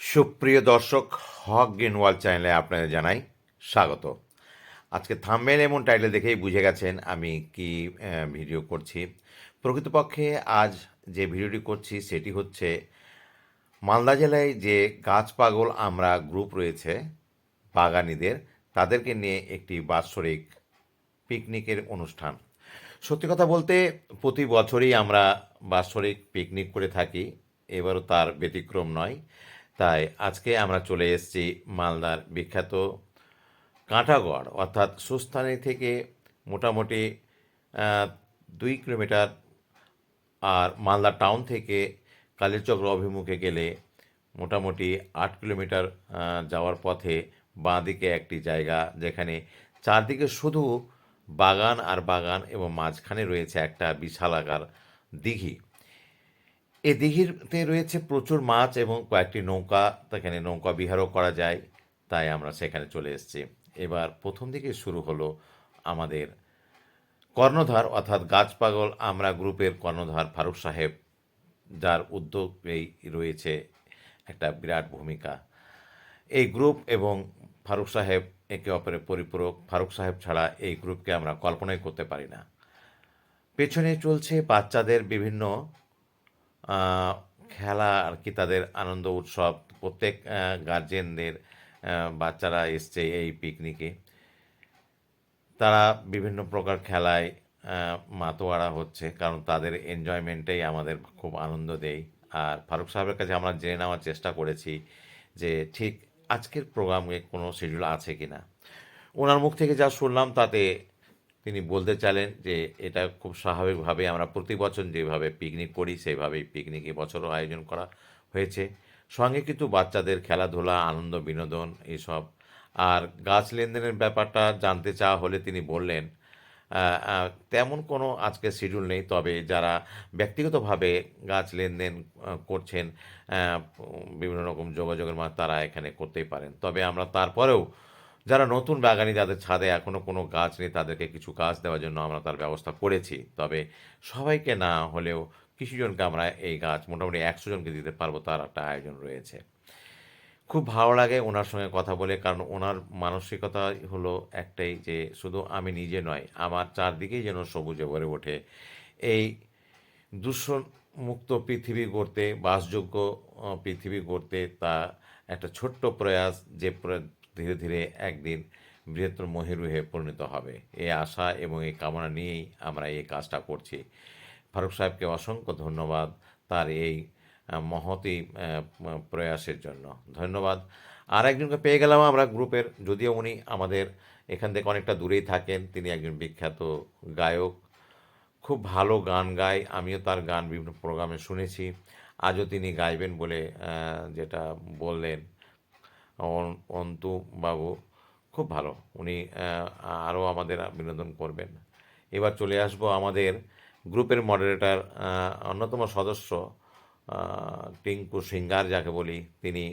সুপ্রিয় দর্শক, হক গ্রিনওয়াল চ্যানেলে আপনাদের জানাই স্বাগত। আজকে থাম্বেল এমন টাইটেল দেখেই বুঝে গেছেন আমি কি ভিডিও করছি। প্রকৃতপক্ষে আজ যে ভিডিওটি করছি সেটি হচ্ছে, মালদা জেলায় যে গাছ পাগল আমরা গ্রুপ রয়েছে, বাগানিদের, তাদেরকে নিয়ে একটি বাৎসরিক পিকনিকের অনুষ্ঠান। সত্যি কথা বলতে, প্রতি বছরই আমরা বাৎসরিক পিকনিক করে থাকি, এবারও তার ব্যতিক্রম নয়। তাই আজকে আমরা চলে এসেছি মালদার বিখ্যাত কাঁটাগড় অর্থাৎ সুস্থানি থেকে মোটামুটি দুই কিলোমিটার আর মালদা টাউন থেকে কালীচক্র অভিমুখে গেলে মোটামুটি আট কিলোমিটার যাওয়ার পথে বাঁদিকে একটি জায়গা যেখানে চারদিকে শুধু বাগান আর বাগান এবং মাঝখানে রয়েছে একটা বিশালাকার দিঘি। এই দিঘিতে রয়েছে প্রচুর মাছ এবং কয়েকটি নৌকা সেখানে নৌকা বিহারও করা যায়, তাই আমরা সেখানে চলে এসেছি। এবার প্রথম দিকে শুরু হলো আমাদের কর্ণধার, অর্থাৎ গাছ পাগল আমরা গ্রুপের কর্ণধার ফারুক সাহেব, যার উদ্যোগেই রয়েছে একটা বিরাট ভূমিকা। এই গ্রুপ এবং ফারুক সাহেব একে অপরের পরিপূরক। ফারুক সাহেব ছাড়া এই গ্রুপকে আমরা কল্পনাই করতে পারি না। পেছনে চলছে বাচ্চাদের বিভিন্ন খেলা আর কি তাদের আনন্দ উৎসব। প্রত্যেক গার্জেনদের বাচ্চারা এসছে এই পিকনিকে তারা বিভিন্ন প্রকার খেলায় মাতোয়ারা হচ্ছে, কারণ তাদের এনজয়মেন্টেই আমাদের খুব আনন্দ দেয়। আর ফারুক সাহেবের কাছে আমরা জেনে নেওয়ার চেষ্টা করেছি যে ঠিক আজকের প্রোগ্রামে কোনো শিডিউল আছে কি না ওনার মুখ থেকে যা শুনলাম তাতে তিনি বলতে চাইলেন যে এটা খুব স্বাভাবিকভাবে আমরা প্রতি বছর যেভাবে পিকনিক করি, সেইভাবেই পিকনিক এবছরও আয়োজন করা হয়েছে। সঙ্গে কিন্তু বাচ্চাদের খেলাধুলা, আনন্দ, বিনোদন এইসব আর গাছ লেনদেনের ব্যাপারটা জানতে চাওয়া হলে তিনি বললেন তেমন কোনো আজকে শিডিউল নেই, তবে যারা ব্যক্তিগতভাবে গাছ লেনদেন করছেন বিভিন্ন রকম যোগাযোগের মাধ্যমে তারা এখানে করতেই পারেন। তবে আমরা তারপরেও যারা নতুন বাগানি যাদের ছাদে এখনও কোনো গাছ নেই, তাদেরকে কিছু গাছ দেওয়ার জন্য আমরা তার ব্যবস্থা করেছি। তবে সবাইকে না হলেও কিছু জনকে আমরা এই গাছ, মোটামুটি একশো জনকে দিতে পারব, তার একটা আয়োজন রয়েছে। খুব ভালো লাগে ওনার সঙ্গে কথা বলে, কারণ ওনার মানসিকতা হলো একটাই যে শুধু আমি নিজে নয়, আমার চারদিকেই যেন সবুজে ভরে ওঠে। এই দূষণ মুক্ত পৃথিবী গড়তে, বাসযোগ্য পৃথিবী গড়তে তা একটা ছোট্ট প্রয়াস, যে ধীরে ধীরে একদিন বৃহত্তর মহিরুহে পরিণত হবে। এই আশা এবং এই কামনা নিয়েই আমরা এই কাজটা করছি। ফারুক সাহেবকে অসংখ্য ধন্যবাদ তার এই মহতি প্রয়াসের জন্য। ধন্যবাদ। আর একজনকে পেয়ে গেলাম আমরা গ্রুপের, যদিও উনি আমাদের এখান থেকে অনেকটা দূরেই থাকেন, তিনি একজন বিখ্যাত গায়ক। খুব ভালো গান গায়, আমিও তার গান বিভিন্ন প্রোগ্রামে শুনেছি। আজও তিনি গাইবেন বলে যেটা বললেন। অন্তু বাবু খুব ভালো। উনি আরও আমাদের বিনোদন করবেন। এবার চলে আসব আমাদের গ্রুপের মডারেটর অন্যতম সদস্য টিঙ্কু সিঙ্গার যাকে বলি। তিনি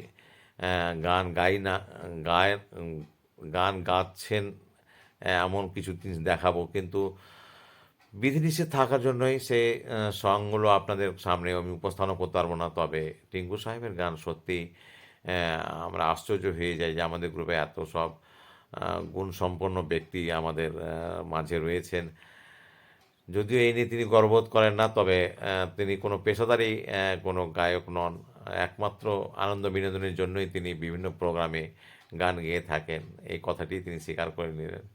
গান গাই না, গায়, গান গাচ্ছেন এমন কিছু জিনিস দেখাবো। কিন্তু বিধিনিষেধ থাকার জন্যই সে সংগুলো আপনাদের সামনে আমি উপস্থাপন করতে পারব না। তবে টিঙ্কু সাহেবের গান সত্যি আমরা আশ্চর্য হয়ে যাই যে আমাদের গ্রুপে এত সব গুণসম্পন্ন ব্যক্তি আমাদের মাঝে রয়েছেন। যদিও এই নিয়ে তিনি গর্ববোধ করেন না, তবে তিনি কোনো পেশাদারি কোনো গায়ক নন। একমাত্র আনন্দ বিনোদনের জন্যই তিনি বিভিন্ন প্রোগ্রামে গান গেয়ে থাকেন। এই কথাটি তিনি স্বীকার করে নিলেন।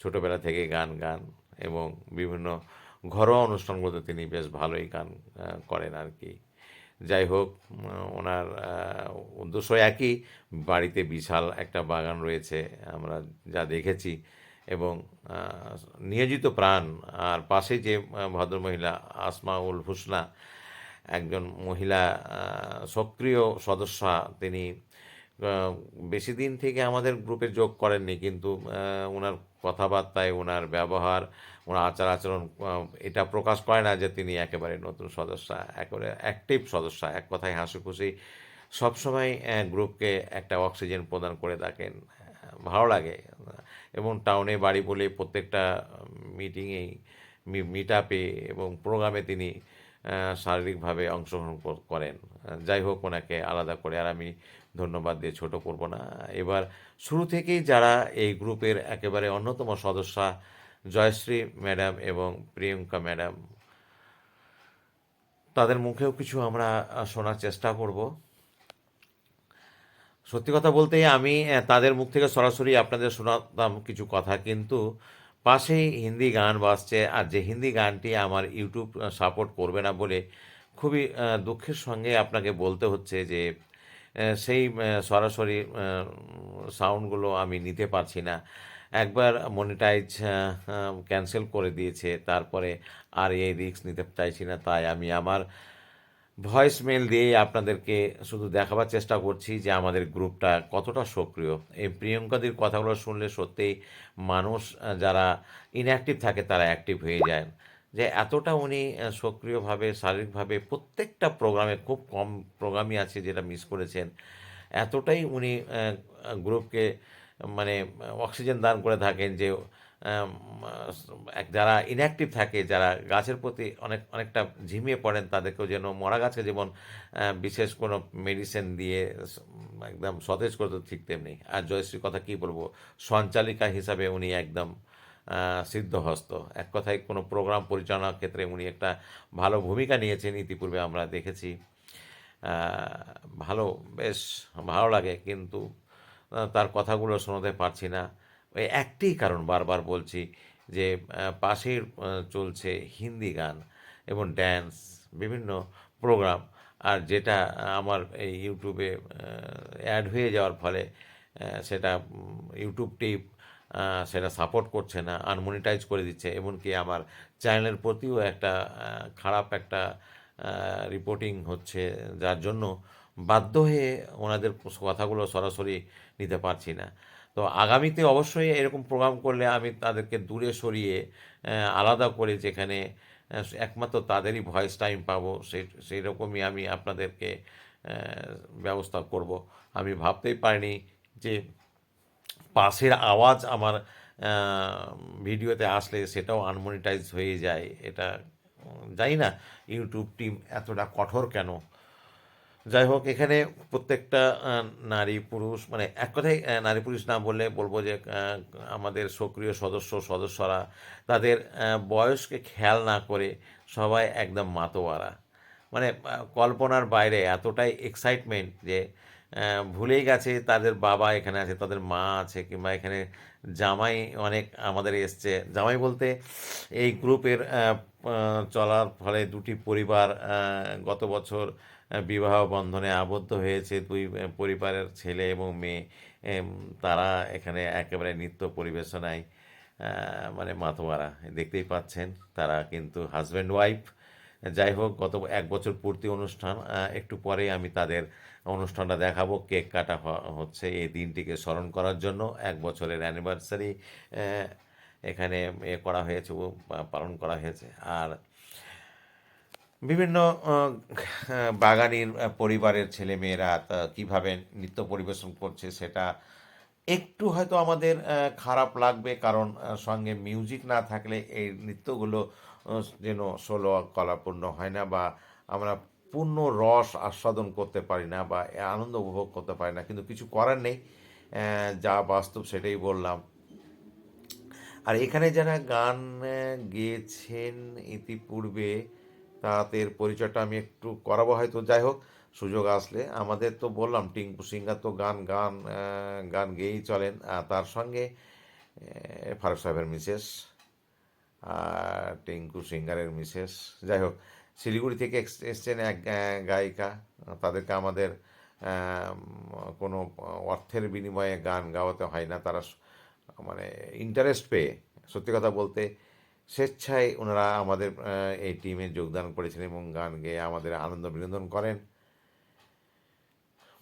ছোটোবেলা থেকে গান গান এবং বিভিন্ন ঘরোয়া অনুষ্ঠানগুলোতে তিনি বেশ ভালোই গান করেন আর কি। যাই হোক ওনার উদ্দেশ্য একই। বাড়িতে বিশাল একটা বাগান রয়েছে, আমরা যা দেখেছি। এবং নিয়োজিত প্রাণ। আর পাশে যে ভদ্রমহিলা আসমাউল হুসনা, একজন মহিলা সক্রিয় সদস্যা, তিনি বেশি দিন থেকে আমাদের গ্রুপে যোগ করেননি, কিন্তু ওনার কথাবার্তায়, ওনার ব্যবহার ওনার আচার আচরণ এটা প্রকাশ করে না যে তিনি একেবারে নতুন সদস্য, একেবারে অ্যাক্টিভ সদস্য, এক কথায় হাসি খুশি সবসময় গ্রুপকে একটা অক্সিজেন প্রদান করে থাকেন ভালো লাগে। এবং টাউনে বাড়ি বলে প্রত্যেকটা মিটিংয়েই মিট আপে এবং প্রোগ্রামে তিনি শারীরিকভাবে অংশগ্রহণ করেন। যাই হোক, ওনাকে আলাদা করে আর আমি ধন্যবাদ দিয়ে ছোট করব না। এবার শুরু থেকেই যারা এই গ্রুপের একেবারে অন্যতম সদস্যা জয়শ্রী ম্যাডাম এবং প্রিয়ঙ্কা ম্যাডাম, তাদের মুখেও কিছু আমরা শোনার চেষ্টা করব। সত্যি কথা বলতে আমি তাদের মুখ থেকে সরাসরি আপনাদের শোনাতাম কিছু কথা, কিন্তু পাশেই হিন্দি গান বাজছে, আর যে হিন্দি গানটি আমার ইউটিউব সাপোর্ট করবে না বলে খুবই দুঃখের সঙ্গে আপনাকে বলতে হচ্ছে যে সেই সরাসরি সাউন্ডগুলো আমি নিতে পারছি না। একবার মনিটাইজ ক্যান্সেল করে দিয়েছে। তারপরে আর এই রিস্ক নিতে চাইছি না, তাই আমি আমার ভয়েস মেল দিয়েই আপনাদেরকে শুধু দেখাবার চেষ্টা করছি যে আমাদের গ্রুপটা কতটা সক্রিয়। এই প্রিয়ঙ্কাদির কথাগুলো শুনলে সত্যিই মানুষ যারা ইনঅ্যাক্টিভ থাকে তারা অ্যাক্টিভ হয়ে যায়। যে এতটা উনি সক্রিয়ভাবে, শারীরিকভাবে প্রত্যেকটা প্রোগ্রামে খুব কম প্রোগ্রামই আছে যেটা মিস করেছেন। এতটাই উনি গ্রুপকে মানে অক্সিজেন দান করে থাকেন যে যারা ইনঅ্যাক্টিভ থাকে, যারা গাছের প্রতি অনেক, অনেকটা ঝিমিয়ে পড়েন, তাদেরকেও যেন মরা গাছে যেমন বিশেষ কোনো মেডিসিন দিয়ে একদম সতেজ করতে ঠিক তেমনি। আর জয়শ্রীর কথা কী বলব? সঞ্চালিকা হিসাবে উনি একদম সিদ্ধহস্ত। এক কথায় কোনো প্রোগ্রাম পরিচালনার ক্ষেত্রে উনি একটা ভালো ভূমিকা নিয়েছেন, ইতিপূর্বে আমরা দেখেছি। ভালো, বেশ ভালো লাগে, কিন্তু তার কথাগুলো শোনাতে পারছি না। ওই একটি কারণ বারবার বলছি যে পাশের চলছে হিন্দি গান এবং ড্যান্স বিভিন্ন প্রোগ্রাম আর যেটা আমার এই ইউটিউবে অ্যাড হয়ে যাওয়ার ফলে সেটা ইউটিউব টিপ সেটা সাপোর্ট করছে না আনমনিটাইজ করে দিচ্ছে। এমনকি আমার চ্যানেলের প্রতিও একটা খারাপ একটা রিপোর্টিং হচ্ছে। যার জন্য বাধ্য হয়ে ওনাদের কথাগুলো সরাসরি নিতে পারছি না। তো আগামীতে অবশ্যই এরকম প্রোগ্রাম করলে আমি তাদেরকে দূরে সরিয়ে আলাদা করে যেখানে একমাত্র তাদেরই ভয়েস টাইম পাবো সেই সেই রকমই আমি আপনাদেরকে ব্যবস্থা করব। আমি ভাবতেই পারিনি যে পাশের আওয়াজ আমার ভিডিওতে আসলে সেটাও আনমনিটাইজ হয়ে যায়। এটা জানি না ইউটিউব টিম এতটা কঠোর কেন? যাই হোক এখানে প্রত্যেকটা নারী পুরুষ মানে এক কথায় নারী পুরুষ না বললে বলব যে আমাদের সক্রিয় সদস্য, সদস্যরা তাদের বয়সকে খেয়াল না করে সবাই একদম মাতোয়ারা। মানে কল্পনার বাইরে এতটাই এক্সাইটমেন্ট যে ভুলেই গেছে তাদের বাবা এখানে আছে, তাদের মা আছে, কিংবা এখানে জামাই অনেক আমাদের এসছে। জামাই বলতে এই গ্রুপের চলার ফলে দুটি পরিবার গত বছর বিবাহ বন্ধনে আবদ্ধ হয়েছে। দুই পরিবারের ছেলে এবং মেয়ে তারা এখানে একেবারে নৃত্য পরিবেশনায় মানে মাতোয়ারা দেখতেই পাচ্ছেন তারা কিন্তু হাজব্যান্ড ওয়াইফ যাই হোক, গত এক বছর পূর্তি অনুষ্ঠান একটু পরে আমি তাদের অনুষ্ঠানটা দেখাবো, কেক কাটা হচ্ছে এই দিনটিকে স্মরণ করার জন্য। এক বছরের অ্যানিভার্সারি এখানে এ করা হয়েছে পালন করা হয়েছে। আর বিভিন্ন বাগানির পরিবারের ছেলে মেয়েরা কীভাবে নৃত্য পরিবেশন করছে সেটা একটু হয়তো আমাদের খারাপ লাগবে। কারণ সঙ্গে মিউজিক না থাকলে এই নৃত্যগুলো যেন ষোলো কলাপূর্ণ হয় না বা আমরা পূর্ণ রস আস্বাদন করতে পারি না বা আনন্দ উপভোগ করতে পারি না, কিন্তু কিছু করার নেই যা বাস্তব সেটাই বললাম। আর এখানে যারা গান গেয়েছেন ইতিপূর্বে, তাদের পরিচয়টা আমি একটু করাবো হয়তো, যাই হোক, সুযোগ আসলে। আমাদের তো বললাম, টিঙ্কু সিঙ্গার তো গান গান গান গেয়েই চলেন। আর তার সঙ্গে ফারুক সাহেবের মিসেস, আর টিঙ্কু সিঙ্গারের মিসেস, যাই হোক শিলিগুড়ি থেকে এসছেন এক গায়িকা। তাদেরকে আমাদের কোনো অর্থের বিনিময়ে গান গাওয়াতে হয় না। তারা মানে ইন্টারেস্ট পেয়ে, সত্যি কথা বলতে স্বেচ্ছায় ওনারা আমাদের এই টিমে যোগদান করেছেন এবং গান গেয়ে আমাদের আনন্দ বিনোদন করেন।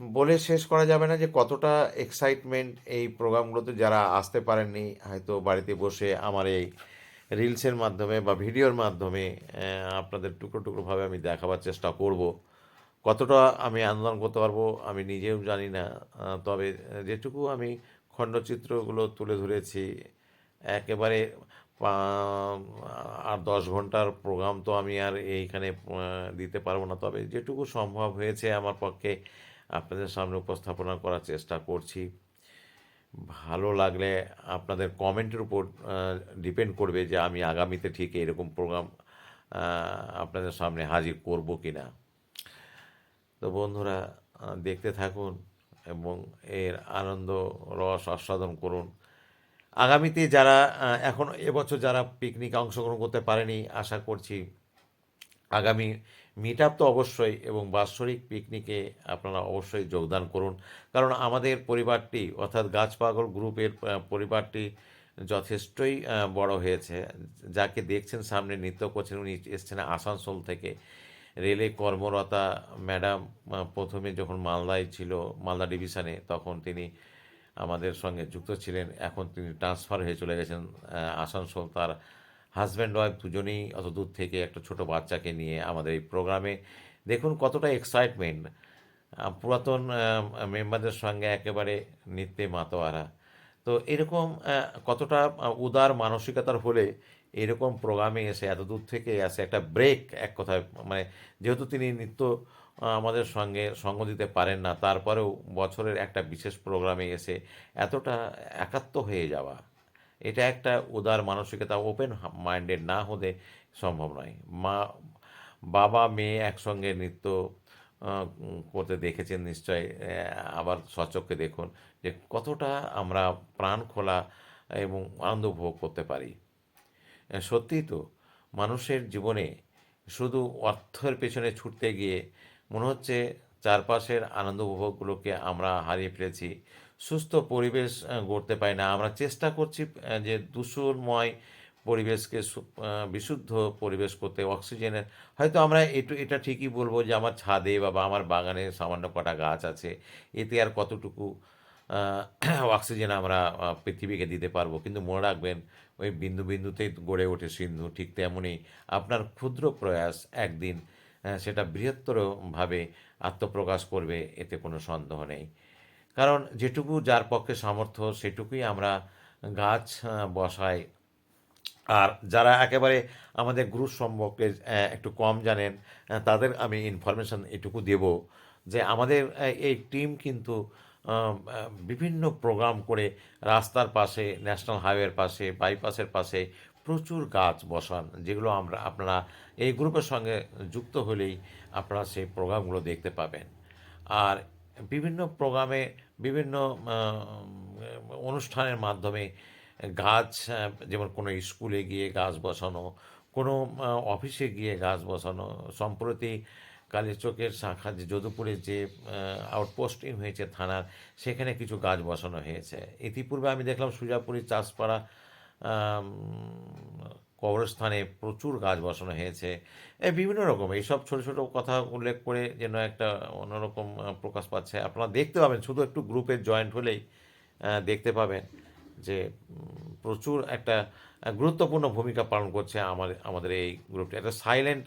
বলে শেষ করা যাবে না যে কতটা এক্সাইটমেন্ট এই প্রোগ্রামগুলোতে যারা আসতে পারেননি। হয়তো বাড়িতে বসে আমার এই রিলসের মাধ্যমে বা ভিডিওর মাধ্যমে আপনাদের টুকরো টুকরোভাবে আমি দেখাবার চেষ্টা করব। কতটা আমি আন্দোলন করতে পারব আমি নিজেও জানি না তবে যেটুকু আমি খণ্ডচিত্রগুলো তুলে ধরেছি, একেবারে আর দশ ঘণ্টার প্রোগ্রাম তো আমি আর এইখানে দিতে পারব না। তবে যেটুকু সম্ভব হয়েছে আমার পক্ষে আপনাদের সামনে উপস্থাপনা করার চেষ্টা করছি। ভালো লাগলে আপনাদের কমেন্টের উপর ডিপেন্ড করবে যে আমি আগামীতে ঠিক এরকম প্রোগ্রাম আপনাদের সামনে হাজির করব কি না তো বন্ধুরা দেখতে থাকুন এবং এর আনন্দ, রস আস্বাদন করুন। আগামীতে যারা এখন এবছর যারা পিকনিকে অংশগ্রহণ করতে পারেনি, আশা করছি আগামী মিট আপ তো অবশ্যই এবং বাৎসরিক পিকনিকে আপনারা অবশ্যই যোগদান করুন। কারণ আমাদের পরিবারটি, অর্থাৎ গাছ পাগল গ্রুপের পরিবারটি যথেষ্টই বড় হয়েছে। যাকে দেখছেন সামনে নৃত্য করছেন, উনি এসছেন আসানসোল থেকে। রেলে কর্মরতা ম্যাডাম প্রথমে যখন মালদায় ছিল, মালদা ডিভিশনে, তখন তিনি আমাদের সঙ্গে যুক্ত ছিলেন। এখন তিনি ট্রান্সফার হয়ে চলে গেছেন আসানসোল। তার হাজব্যান্ড ওয়াইফ দুজনেই অত দূর থেকে একটা ছোট বাচ্চাকে নিয়ে আমাদের এই প্রোগ্রামে দেখুন কতটা এক্সাইটমেন্ট পুরাতন মেম্বারদের সঙ্গে একেবারে নিত্যে মাতোয়ারা। তো এরকম কতটা উদার মানসিকতার হলে এরকম প্রোগ্রামে এসে, এত দূর থেকে আসে একটা ব্রেক এক কথায় মানে যেহেতু তিনি নিত্য আমাদের সঙ্গে সঙ্গ দিতে পারেন না, তারপরেও বছরের একটা বিশেষ প্রোগ্রামে এসে এতটা একাত্ম হয়ে যাওয়া। এটা একটা উদার মানসিকতা ওপেন মাইন্ডেড না হতে সম্ভব নয়। মা, বাবা, মেয়ে একসঙ্গে নৃত্য করতে দেখেছেন নিশ্চয় আবার সচক্ষে দেখুন যে কতটা আমরা প্রাণ খোলা এবং আনন্দ উপভোগ করতে পারি। সত্যিই তো মানুষের জীবনে শুধু অর্থের পেছনে ছুটতে গিয়ে মনে হচ্ছে চারপাশের আনন্দ উপভোগগুলোকে আমরা হারিয়ে ফেলেছি। সুস্থ পরিবেশ গড়তে পারি না। আমরা চেষ্টা করছি যে দূষণময় পরিবেশকে বিশুদ্ধ পরিবেশ করতে অক্সিজেনের হয়তো আমরা একটু এটা ঠিকই বলব যে আমার ছাদে বা আমার বাগানে সামান্য কটা গাছ আছে, এতে আর কতটুকু অক্সিজেন আমরা পৃথিবীকে দিতে পারব। কিন্তু মনে রাখবেন, ওই বিন্দু বিন্দুতেই গড়ে ওঠে সিন্ধু, ঠিক তেমনই আপনার ক্ষুদ্র প্রয়াস একদিন সেটা বৃহত্তরভাবে আত্মপ্রকাশ করবে, এতে কোনো সন্দেহ নেই। কারণ যেটুকু যার পক্ষে সামর্থ্য, সেটুকুই আমরা গাছ বসাই। আর যারা একেবারে আমাদের গ্রুপ সম্পর্কে একটু কম জানেন তাদের আমি ইনফরমেশন এটুকু দেব যে আমাদের এই টিম কিন্তু বিভিন্ন প্রোগ্রাম করে রাস্তার পাশে ন্যাশনাল হাইওয়ের পাশে বাইপাসের পাশে প্রচুর গাছ বসান, যেগুলো আমরা, আপনারা এই গ্রুপের সঙ্গে যুক্ত হলেই আপনারা সেই প্রোগ্রামগুলো দেখতে পাবেন। আর বিভিন্ন প্রোগ্রামে বিভিন্ন অনুষ্ঠানের মাধ্যমে গাছ যেমন কোনো স্কুলে গিয়ে গাছ বসানো, কোনো অফিসে গিয়ে গাছ বসানো, সম্প্রতি কালীচকের শাখা যে যদুপুরে যে আউটপোস্টিং হয়েছে থানার, সেখানে কিছু গাছ বসানো হয়েছে। ইতিপূর্বে আমি দেখলাম সুজাপুরি চাষপাড়া কবরস্থানে প্রচুর গাছ বসানো হয়েছে। বিভিন্ন রকম, এইসব ছোটো ছোটো কথা উল্লেখ করে যেন একটা অন্যরকম প্রকাশ পাচ্ছে। আপনারা দেখতে পাবেন, শুধু একটু গ্রুপে জয়েন্ট হলেই দেখতে পাবেন যে প্রচুর একটা গুরুত্বপূর্ণ ভূমিকা পালন করছে আমাদের আমাদের এই গ্রুপটা একটা সাইলেন্ট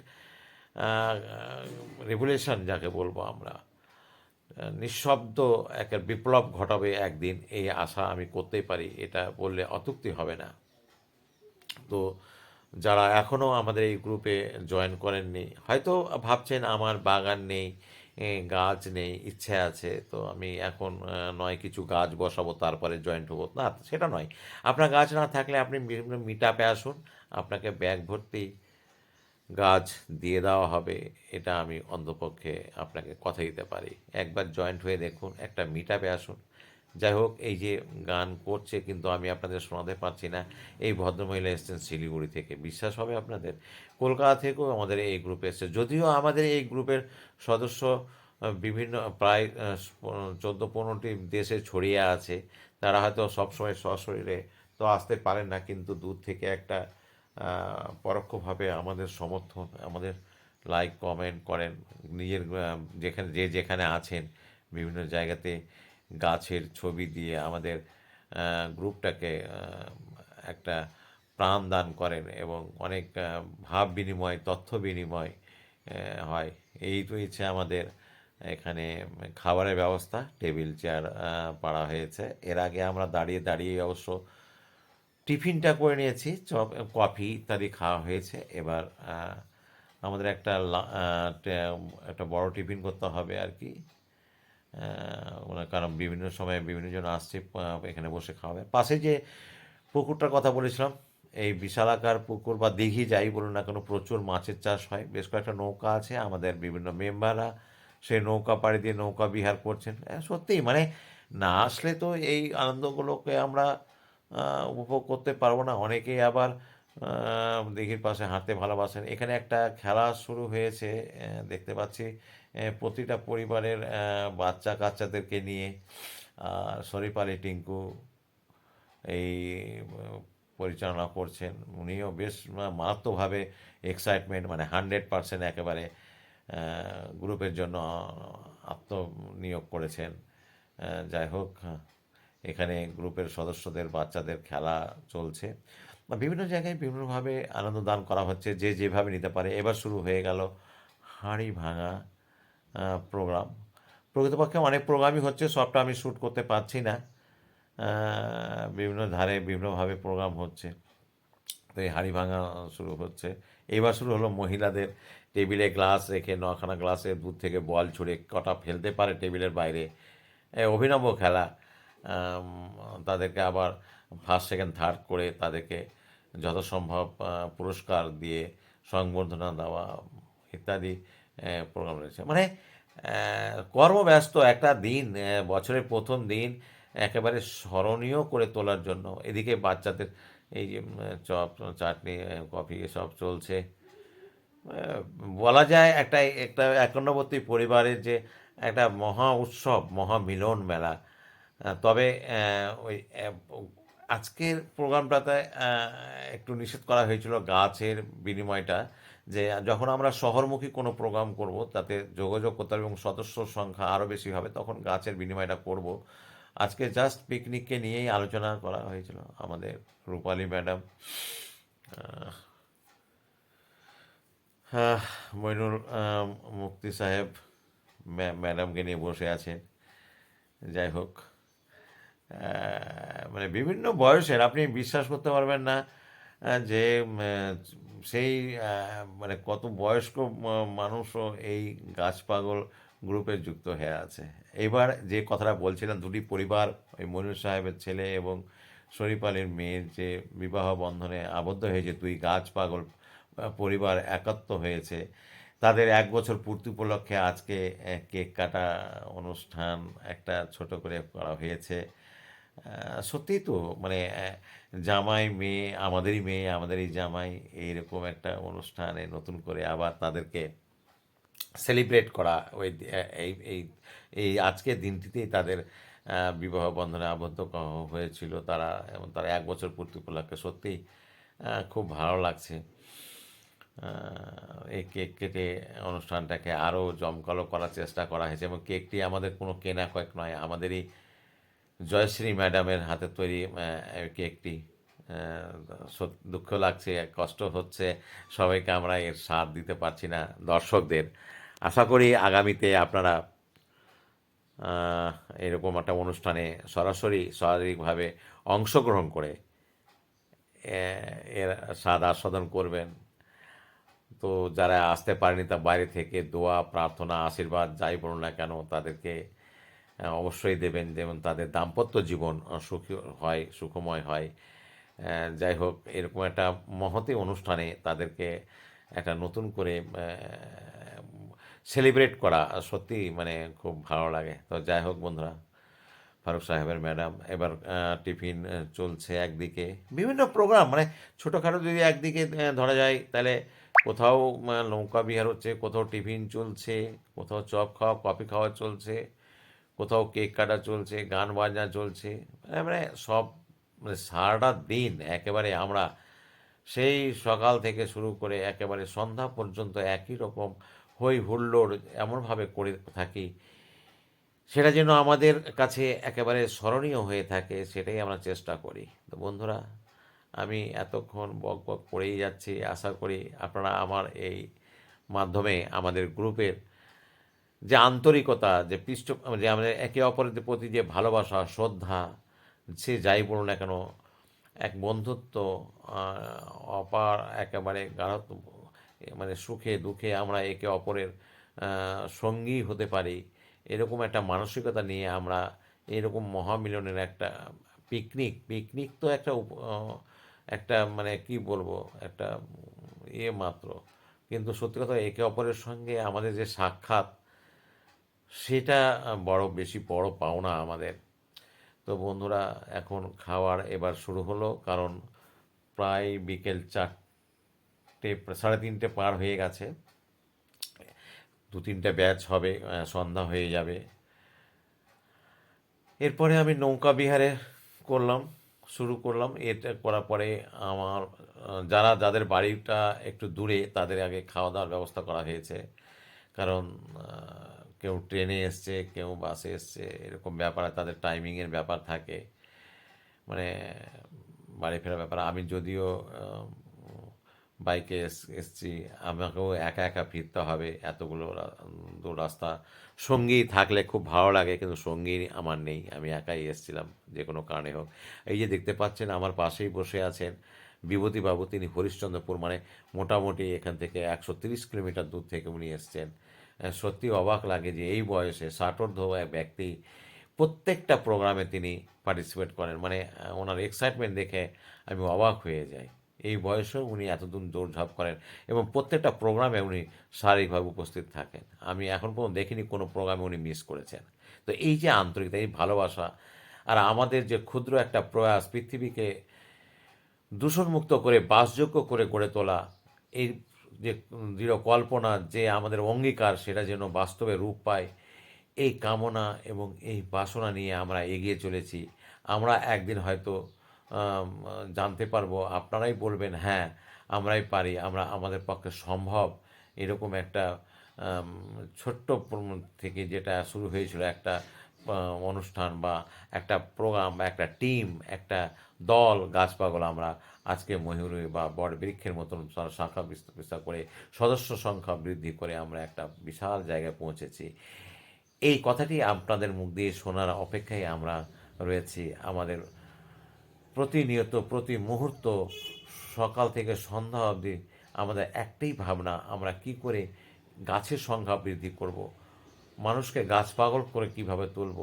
রেভুলেশন যাকে বলব আমরা। নিঃশব্দ একটা বিপ্লব ঘটাবে একদিন, এই আশা আমি করতেই পারি। এটা বললে অত্যুক্তি হবে না। তো যারা এখনও আমাদের এই গ্রুপে জয়েন করেননি, হয়তো ভাবছেন আমার বাগান নেই গাছ নেই, ইচ্ছে আছে, তো আমি এখন নয় কিছু গাছ বসাবো, তারপরে জয়েন্ট হব। না, সেটা নয়। আপনার গাছ না থাকলে আপনি বিভিন্ন মিট আপে আসুন, আপনাকে ব্যাগ ভর্তি গাছ দিয়ে দেওয়া হবে, এটা আমি অন্তপক্ষে আপনাকে কথা দিতে পারি। একবার জয়েন্ট হয়ে দেখুন, একটা মিট আপে আসুন যাই হোক এই যে গান করছে, কিন্তু আমি আপনাদের শোনাতে পারছি না। এই ভদ্রমহিলা এসছেন শিলিগুড়ি থেকে। বিশ্বাস হবে আপনাদের? কলকাতা থেকেও আমাদের এই গ্রুপে এসছে। যদিও আমাদের এই গ্রুপের সদস্য বিভিন্ন, প্রায় চোদ্দ পনেরোটি দেশে ছড়িয়ে আছে। তারা হয়তো সবসময় সশরীরে তো আসতে পারেন না, কিন্তু দূর থেকে একটা পরোক্ষভাবে আমাদের সমর্থন, আমাদের লাইক কমেন্ট করেন। নিজের যেখানে, যে যেখানে আছেন, বিভিন্ন জায়গাতে গাছের ছবি দিয়ে আমাদের গ্রুপটাকে একটা প্রাণ দান করেন এবং অনেক ভাব বিনিময়, তথ্য বিনিময় হয়। এই রয়েছে আমাদের এখানে খাবারের ব্যবস্থা, টেবিল, চেয়ার পাড়া হয়েছে। এর আগে আমরা দাঁড়িয়ে দাঁড়িয়ে অবশ্য টিফিনটা করে নিয়েছি, চপ, কফি ইত্যাদি খাওয়া হয়েছে। এবার আমাদের একটা একটা বড় টিফিন করতে হবে আর কি। কারণ বিভিন্ন সময়ে বিভিন্ন জন আসছে এখানে বসে খাওয়াবে। পাশে যে পুকুরটার কথা বলেছিলাম এই বিশালাকার পুকুর বা দিঘি যাই বলুন না কেন প্রচুর মাছের চাষ হয়। বেশ কয়েকটা নৌকা আছে আমাদের বিভিন্ন মেম্বাররা সেই নৌকা পাড়ি দিয়ে নৌকা বিহার করছেন। হ্যাঁ, সত্যিই মানে না আসলে তো এই আনন্দগুলোকে আমরা উপভোগ করতে পারব না। অনেকেই আবার দিঘির পাশে হাঁটতে ভালোবাসেন। এখানে একটা খেলা শুরু হয়েছে দেখতে পাচ্ছি। প্রতিটা পরিবারের বাচ্চা কাচ্চাদেরকে নিয়ে শরীফ টিঙ্কু এই, পরিচালনা করছেন। উনিও বেশ মারাত্মকভাবে এক্সাইটমেন্ট মানে হান্ড্রেড পারসেন্ট একেবারে গ্রুপের জন্য আত্মনিয়োগ করেছেন। যাই হোক, এখানে গ্রুপের সদস্যদের, বাচ্চাদের খেলা চলছে। বা বিভিন্ন জায়গায় বিভিন্নভাবে আনন্দ দান করা হচ্ছে, যে যেভাবে নিতে পারে। এবার শুরু হয়ে গেল হাঁড়ি ভাঙা প্রোগ্রাম প্রকৃতপক্ষে অনেক প্রোগ্রামই হচ্ছে, সবটা আমি শ্যুট করতে পারছি না। বিভিন্ন ধারে বিভিন্নভাবে প্রোগ্রাম হচ্ছে। তো এই হাঁড়ি ভাঙা শুরু হচ্ছে। এইবার শুরু হলো মহিলাদের টেবিলে গ্লাস রেখে, নখানা গ্লাসে দূর থেকে বল ছুঁড়ে কটা ফেলতে পারে টেবিলের বাইরে। অভিনব খেলা। তাদেরকে আবার ফার্স্ট সেকেন্ড থার্ড করে তাদেরকে যথাসম্ভব পুরস্কার দিয়ে সংবর্ধনা দেওয়া ইত্যাদি প্রোগ্রাম রয়েছে। মানে কর্মব্যস্ত একটা দিন বছরের প্রথম দিন একেবারে স্মরণীয় করে তোলার জন্য। এদিকে বাচ্চাদের এই যে চপ, চাটনি, কফি এসব চলছে। বলা যায় একটা একটা একান্নবর্তী পরিবারের যে একটা মহা উৎসব, মহা মিলন মেলা। তবে ওই আজকের প্রোগ্রামটাতে একটু নিষেধ করা হয়েছিল গাছের বিনিময়টা। যে যখন আমরা শহরমুখী কোনো প্রোগ্রাম করব, তাতে যোগাযোগ করতে হবে এবং সদস্য সংখ্যা আরও বেশি হবে, তখন গাছের বিনিময়টা করব। আজকে জাস্ট পিকনিককে নিয়েই আলোচনা করা হয়েছিল আমাদের রূপালী ম্যাডাম। হ্যাঁ মইনুল মুক্তি সাহেব ম্যাডামকে নিয়ে বসে আছেন যাই হোক মানে বিভিন্ন বয়সের, আপনি বিশ্বাস করতে পারবেন না যে সেই মানে কত বয়স্ক মানুষও এই গাছ পাগল গ্রুপে যুক্ত হয়ে আছে। এবার যে কথাটা বলছিলাম দুটি পরিবার, ওই মনির সাহেবের ছেলে এবং শরীফ আলীর মেয়ের যে বিবাহ বন্ধনে আবদ্ধ হয়েছে, দুই গাছ পাগল পরিবার একাত্ম হয়েছে। তাদের এক বছর পূর্তি উপলক্ষে আজকে কেক কাটা অনুষ্ঠান একটা ছোট করে করা হয়েছে। সত্যিই তো মানে জামাই মেয়ে, আমাদেরই মেয়ে, আমাদেরই জামাই, এইরকম একটা অনুষ্ঠানে নতুন করে আবার তাদেরকে সেলিব্রেট করা, ওই এই এই এই আজকের দিনটিতেই তাদের বিবাহ বন্ধনে আবদ্ধ হয়েছিল তারা, এবং তারা এক বছর পূর্তি উপলক্ষে সত্যিই খুব ভালো লাগছে। এই কেক কেটে অনুষ্ঠানটাকে আরও জমকালো করার চেষ্টা করা হয়েছে, এবং কেকটি আমাদের কোনো কেনা কয়েক নয়, আমাদেরই জয়শ্রী ম্যাডামের হাতে তৈরি কেকটি দুঃখ লাগছে, কষ্ট হচ্ছে, সবাইকে আমরা এর স্বাদ দিতে পারছি না দর্শকদের। আশা করি আগামীতে আপনারা এরকম একটা অনুষ্ঠানে সরাসরি, শারীরিকভাবে অংশগ্রহণ করে এর স্বাদ আস্বাদন করবেন। তো যারা আসতে পারেনি তা বাইরে থেকে দোয়া, প্রার্থনা, আশীর্বাদ যাই বলুন না কেন, তাদেরকে অবশ্যই দেবেন যেমন তাদের দাম্পত্য জীবন সুখী হয়, সুখময় হয়। যাই হোক, এরকম একটা মহতি অনুষ্ঠানে তাদেরকে একটা নতুন করে সেলিব্রেট করা সত্যি মানে খুব ভালো লাগে। তো যাই হোক বন্ধুরা, ফারুক সাহেবের ম্যাডাম, এবার টিফিন চলছে একদিকে। বিভিন্ন প্রোগ্রাম মানে ছোটোখাটো যদি একদিকে ধরা যায়, তাহলে কোথাও নৌকা বিহার হচ্ছে, কোথাও টিফিন চলছে, কোথাও চপ খাওয়া, কফি খাওয়া চলছে। কোথাও কেক কাটা চলছে, গান বাজনা চলছে মানে মানে সব মানে সারাটা দিন একেবারে আমরা সেই সকাল থেকে শুরু করে একেবারে সন্ধ্যা পর্যন্ত একই রকম হই হুল্লোড় এমনভাবে করে থাকি। সেটা যেন আমাদের কাছে একেবারে স্মরণীয় হয়ে থাকে, সেটাই আমরা চেষ্টা করি। তো বন্ধুরা, আমি এতক্ষণ বক বক করেই যাচ্ছি। আশা করি আপনারা আমার এই মাধ্যমে আমাদের গ্রুপের যে আন্তরিকতা, যে পৃষ্ঠ, যে আমাদের একে অপরের প্রতি যে ভালোবাসা, শ্রদ্ধা, সে যাই বলুন না কেন, এক বন্ধুত্ব অপার একেবারে গাঢ় মানে সুখে দুঃখে আমরা একে অপরের সঙ্গী হতে পারি, এরকম একটা মানসিকতা নিয়ে আমরা এরকম মহামিলনের একটা পিকনিক পিকনিক তো একটা একটা মানে কি বলব, একটা ইয়ে মাত্র। কিন্তু সত্যি কথা, একে অপরের সঙ্গে আমাদের যে সাক্ষাৎ সেটা বড়, বেশি বড় পাওনা আমাদের। তো বন্ধুরা, এখন খাওয়ার এবার শুরু হলো, কারণ প্রায় বিকেল চারটে, সাড়ে তিনটে পার হয়ে গেছে। দু তিনটে ব্যাচ হবে সন্ধ্যা হয়ে যাবে। এরপরে আমি নৌকা বিহারে করলাম, শুরু করলাম। এটা করার পরে আমার যারা, যাদের বাড়িটা একটু দূরে, তাদের আগে খাওয়া দাওয়ার ব্যবস্থা করা হয়েছে। কারণ কেউ ট্রেনে এসছে, কেউ বাসে এসছে, এরকম ব্যাপারে তাদের টাইমিংয়ের ব্যাপার থাকে। মানে বাড়ি ফেরার ব্যাপার। আমি যদিও বাইকে এস- এসছি, আমাকেও একা একা ফিরতে হবে এতগুলো দূর রাস্তা। সঙ্গী থাকলে খুব ভালো লাগে, কিন্তু সঙ্গী আমার নেই, আমি একাই এসেছিলাম যে কোনো কারণে হোক। এই যে দেখতে পাচ্ছেন, আমার পাশেই বসে আছেন বিভূতিবাবু, তিনি হরিশ্চন্দ্রপুর মানে মোটামুটি এখান থেকে একশো তিরিশ কিলোমিটার দূর থেকে উনি এসছেন। সত্যি অবাক লাগে যে এই বয়সে ষাটোর্ধ এক ব্যক্তি প্রত্যেকটা প্রোগ্রামে তিনি পার্টিসিপেট করেন। মানে ওনার এক্সাইটমেন্ট দেখে আমি অবাক হয়ে যাই। এই বয়সেও উনি এতদূর দৌড়ঝাঁপ করেন এবং প্রত্যেকটা প্রোগ্রামে উনি শারীরিকভাবে উপস্থিত থাকেন। আমি এখন পর্যন্ত দেখিনি কোনো প্রোগ্রামে উনি মিস করেছেন। তো এই যে আন্তরিকতা, এই ভালোবাসা আর আমাদের যে ক্ষুদ্র একটা প্রয়াস পৃথিবীকে দূষণমুক্ত করে, বাসযোগ্য করে গড়ে তোলা, এই যে দৃঢ় কল্পনা, যে আমাদের অঙ্গীকার, সেটা যেন বাস্তবে রূপ পায়। এই কামনা এবং এই বাসনা নিয়ে আমরা এগিয়ে চলেছি। আমরা একদিন হয়তো জানতে পারব, আপনারাই বলবেন হ্যাঁ আমরাই পারি, আমরা, আমাদের পক্ষে সম্ভব। এরকম একটা ছোট্ট থেকে যেটা শুরু হয়েছিল একটা অনুষ্ঠান বা একটা প্রোগ্রাম বা একটা টিম, একটা দল গাছ পাগল আমরা আজকে ময়ূরী বা বট বৃক্ষের মতন শাখা বিস্তার করে, সদস্য সংখ্যা বৃদ্ধি করে আমরা একটা বিশাল জায়গায় পৌঁছেছি। এই কথাটি আপনাদের মুখ দিয়ে শোনার অপেক্ষায় আমরা রয়েছি। আমাদের প্রতিনিয়ত, প্রতি মুহূর্ত, সকাল থেকে সন্ধ্যা অবধি আমাদের একটাই ভাবনা, আমরা কি করে গাছের সংখ্যা বৃদ্ধি করব? মানুষকে গাছ পাগল করে কীভাবে তুলব?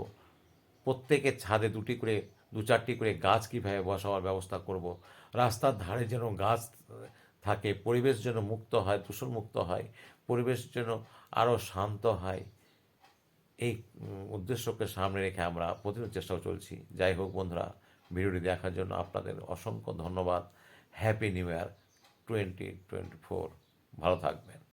প্রত্যেকের ছাদে দুটি করে দু চারটি করে গাছ কীভাবে বসাবার ব্যবস্থা করব? রাস্তার ধারে যেন গাছ থাকে, পরিবেশ যেন মুক্ত হয়, দূষণমুক্ত হয়, পরিবেশ যেন আরও শান্ত হয়, এই উদ্দেশ্যকে সামনে রেখে আমরা প্রতিদিন চেষ্টাও চলছি। যাই হোক বন্ধুরা, ভিডিওটি দেখার জন্য আপনাদের অসংখ্য ধন্যবাদ। Happy new year twenty twenty four ভালো থাকবেন।